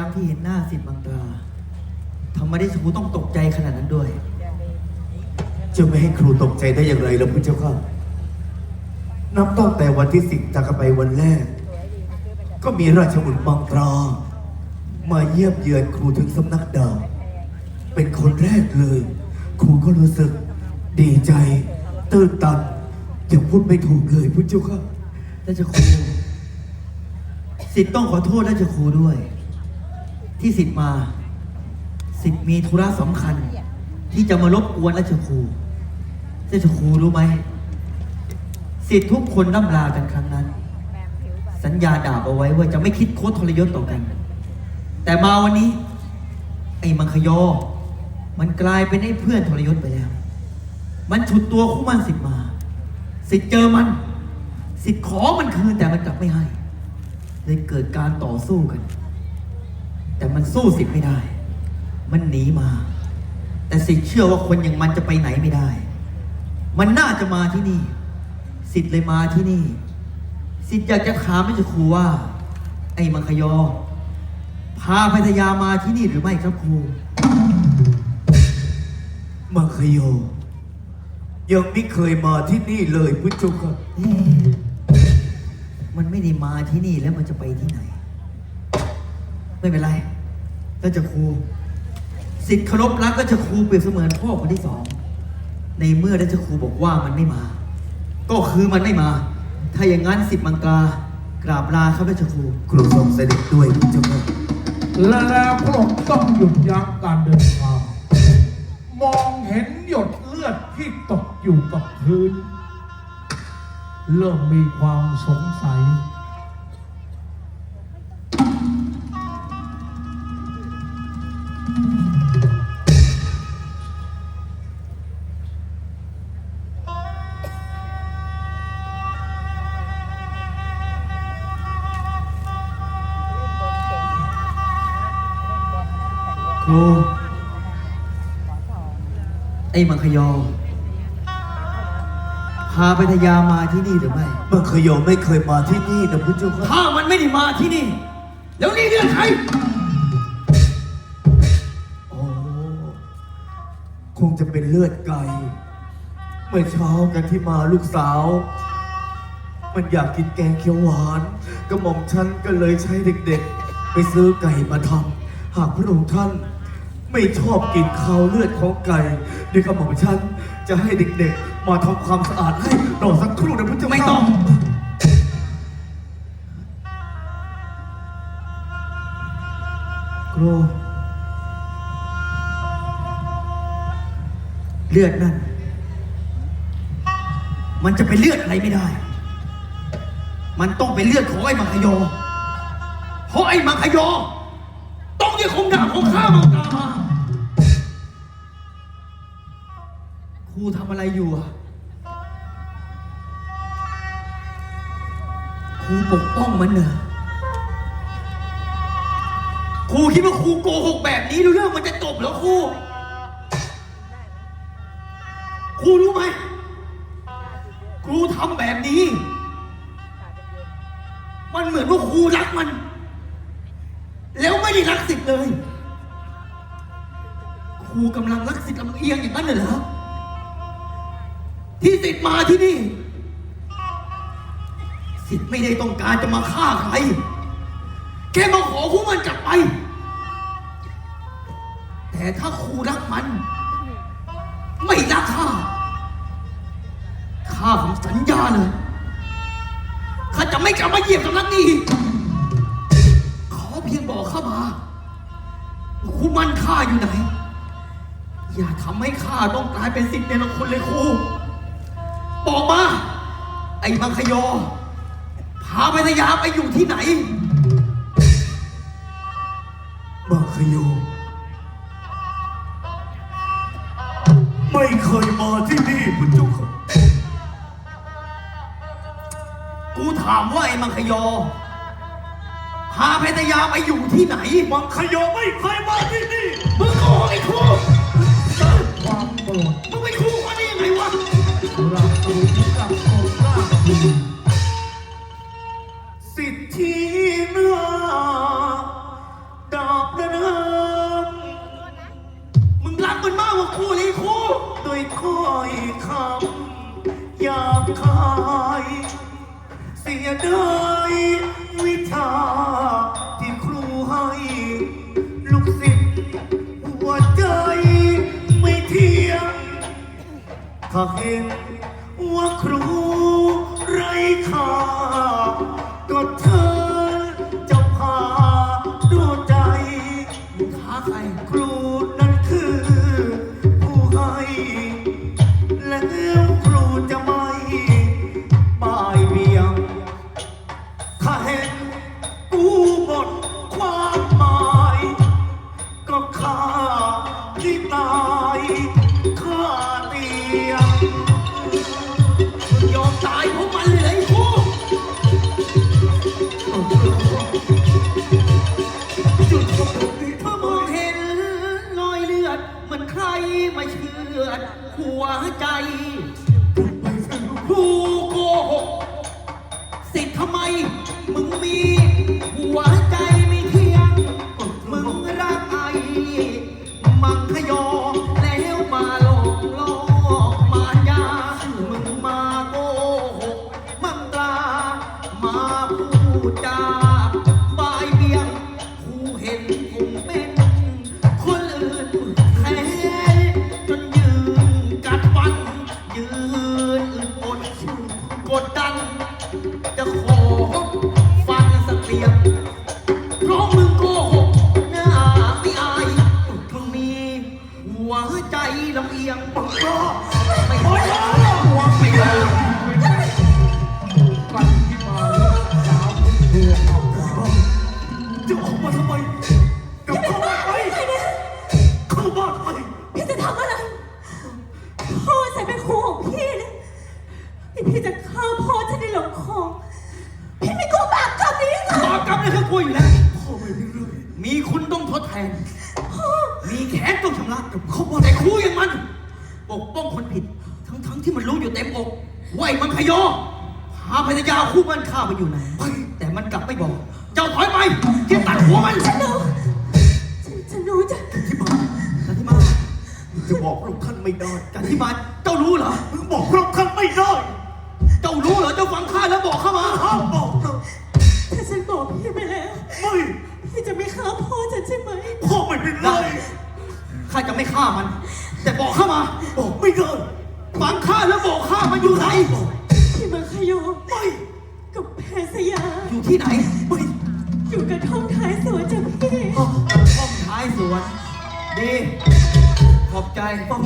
ามที่เห็นหน้าสิทธิ์มังตราทำไมได้ชูต้องตกใจขนาดนั้นด้วย จะไม่ให้ครูตกใจได้อย่างไรล่ะพุทธเจ้าค่ะนับตั้งแต่วันที่สิทธิ์จากกันไปวันแรก ก็มีราชบุตรมังตรา มาเยี่ยมเยือนครูถึงสำนักดาบเป็นคนแรกเลย ครูก็รู้สึกดีใจ ตื้นตันยังพูดไม่ถูกเลยพุทธเจ้าค่ะราชครูสิทธิ์ต้องขอโทษราชครูด้วย ที่สิทธิ์มา สิทธิ์มีธุระสำคัญ ที่จะมารบกวนราชครูราชครูรู้ไหม สิทธิ์ทุกคนร่ำลากันครั้งนั้น สัญญาดาบเอาไว้ว่าจะไม่คิดโคตรทรยศต่อกัน แต่มาวันนี้ ไอ้มังคยอ มันกลายเป็นไอ้เพื่อนทรยศไปแล้ว มันฉุดตัวคู่มันสิทธิ์มา สิทธิ์เจอมัน สิทธิ์ขอมันคืนแต่มันกลับไม่ให้เลยเกิดการต่อสู้กัน แต่มันสู้สิทธิ์ไม่ได้ มันหนีมา แต่สิทธิ์เชื่อว่าคนอย่างมันจะไปไหนไม่ได้ มันน่าจะมาที่นี่ สิทธิ์เลยมาที่นี่ สิทธิ์อยากจะถามไม่จะครูว่า ไอ้มังคยอ พาพัทยามาที่นี่หรือไม่ครับครูมังคโยยังไม่เคยมาที่นี่เลยพุทธเจ้าค่ะเอ๊ะมันไม่ได้มาที่นี่แล้วมันจะไปที่ไหน ไม่เป็นไรก็จะครูสิทธิ์เคารพรักก็จะครูเปรียบเสมือนพ่อคนที่สอง ในเมื่อราชครูบอกว่ามันไม่มา ก็คือมันไม่มา ถ้าอย่างนั้นสิทธิ์มังกรากราบลาครับราชครูครูทรงเสด็จด้วยพุทธเจ้าค่ะและแล้วพระองค์ต้องหยุดยั้งการเดินทางมองเห็นหยดเลือดที่ตกอยู่กับพื้น เริ่มมีความสงสัย ครู ไอ้มังคยอพาพัทยามาที่นี่หรือไม่ มังคโยไม่เคยมาที่นี่นะพุทธเจ้าค่ะถ้ามันไม่ได้มาที่นี่ แล้วนี่เรื่องใคร โอ้คงจะเป็นเลือดไก่ เมื่อเช้ากันที่มาลูกสาว มันอยากกินแกงเขียวหวานกระหม่อมฉันก็เลยใช้เด็กๆ ไปซื้อไก่มาทำหากพระองค์ท่าน ไม่ชอบกินข้าวเลือดของไก่เดี๋ยวกระหม่อมฉันจะให้เด็กๆ มาทำความสะอาดให้รอสักครู่นะพุทธเจ้าค่ะไม่ต้องครูเลือดนั่น มันจะเป็นเลือดอะไรไม่ได้ มันต้องเป็นเลือดของไอ้มังคยอ เพราะไอ้มังคยอ ต้องยึดคงดาบของข้ามังกามาครูทำอะไรอยู่อะครูปกป้องมันเหรอครูคิดว่าครูโกหกแบบนี้เรื่องมันจะจบเหรอครูครูรู้ไหมครูทำแบบนี้ มันเหมือนว่าครูรักมันแล้ว ไม่ได้รักสิทธิ์เลย ครูกำลังรักสิทธิ์ลำเอียงอย่างนั้นเหรอ ที่สิทธิ์มาที่นี่ สิทธิ์ไม่ได้ต้องการจะมาฆ่าใคร แค่มาขอพวกมันกลับไป แต่ถ้าครูรักมัน ไม่รักข้า ข้าผมสัญญาเลย ข้าจะไม่กลับมาเหยียบสำนักนี้ พียงบอกข้ามาว่าครูมันข้าอยู่ไหน อย่าทำให้ข้าต้องกลายเป็นสิทธิ์ในละคนเลยครู บอกมา ไอ้มังคยอ พาพัทยาไปอยู่ที่ไหน มังคโยไม่เคยมาที่นี่พุทธเจ้าค่ะกูถามว่าไอ้มังคยอาเพทยาไปอยู่ที่ไหนมังคโยไม่เคยมาที่นี่มึงโกหกไอ้ครูความโกรธมึงไปนครูมานี้ยังไงวะเราคุยกับคนล่าสิทธิเนื้อดอกเดิมมึงรักมันมากกว่าครูเลยครูด้วยถ้อยคำอยาบคาย เสียดายวิชา ลูกศิษย์หัวใจไม่เที่ยงถ้าเห็นว่าครูไร้ค่าก็เธอายฆ่าเตียงมึงยอมตายเพราะมันเลยไอ้ครูถ้ามองเห็นรอยเลือดเหมือนใครมาเชือดหัวใจครูโกหกสิทธิ์ทำไม แทนพ่อมีแขนต้องชำระกับเขาแต่ครูอย่างมัน ปกป้องคนผิด ทั้งๆที่มันรู้อยู่เต็มอกว่าไอ้มังคยอพาภรรยาคู่มันข้าไปอยู่ไหนแต่มันกลับไม่บอก เจ้าถอยไปที่ตัดหัวมันฉันรู้ฉันฉันรู้จ้ะที่มากันที่มาจะบอกพระองค์ท่านไม่ได้กันที่มาเจ้ารู้เหรอมึงบอกพระองค์ท่านไม่ได้ ฆ่ามัน แต่บอกเข้ามาบอกไม่ได้ฟังข้าแล้วบอกข้ามันอยู่ไหนพี่มังคโยไม่กับแพรสยา อยู่ที่ไหนไม่อยู่กระท่อมท้ายสวนจ้ะพี่ ห้องท้ายสวน ดี ขอบใจฟัง